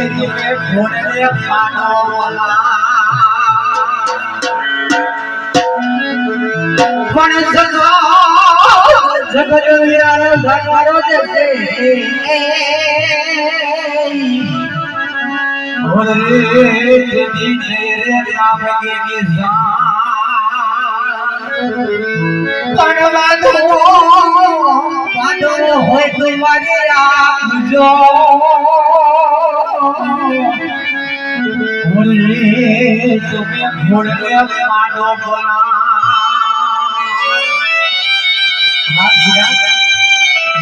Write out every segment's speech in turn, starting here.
ભોળને માનો બોલા પણ સદા જગત વિરાર ભગવાડો દેશે ઓરે રામ કે નિઝાન પણ વાંધો હોય તો મારી આપજો तुम्हें मुर्गे मानो बना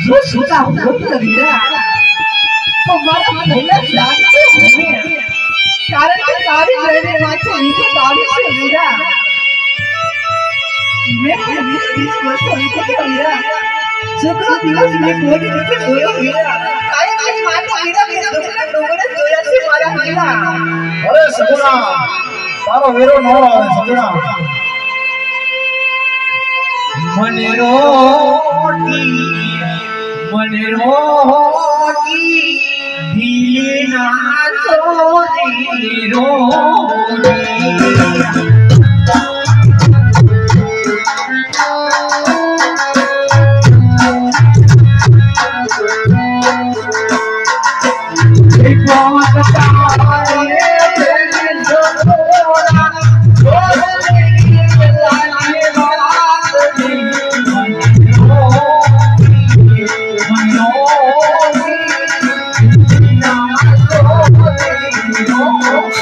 जो सोचा वो कबीरा तुम्हारा भैया जानते होंगे कारण के तारीफ़ रहने वाले उनके तारीफ़ से मीरा मैं बीस बीस वर्ष उनको कबीरा शुक्र दिवस में कोई दिखे होया मीरा काहे मेरी माँ को मीरा मेरा दूसरा लोगों ने जोया से मारा मीरा अरे सगुना તારો વેરો ન આવે સમજણા મને રોટી મને રોટી ઢીલે ના ચોરી રોટી Take one,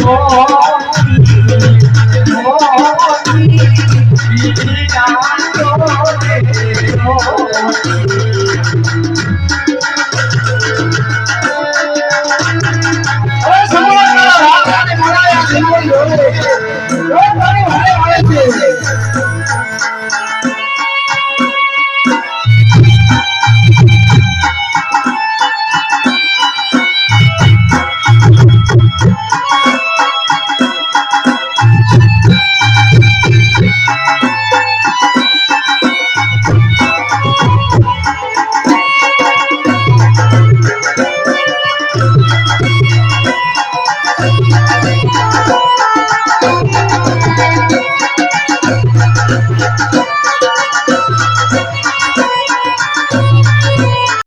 Oh,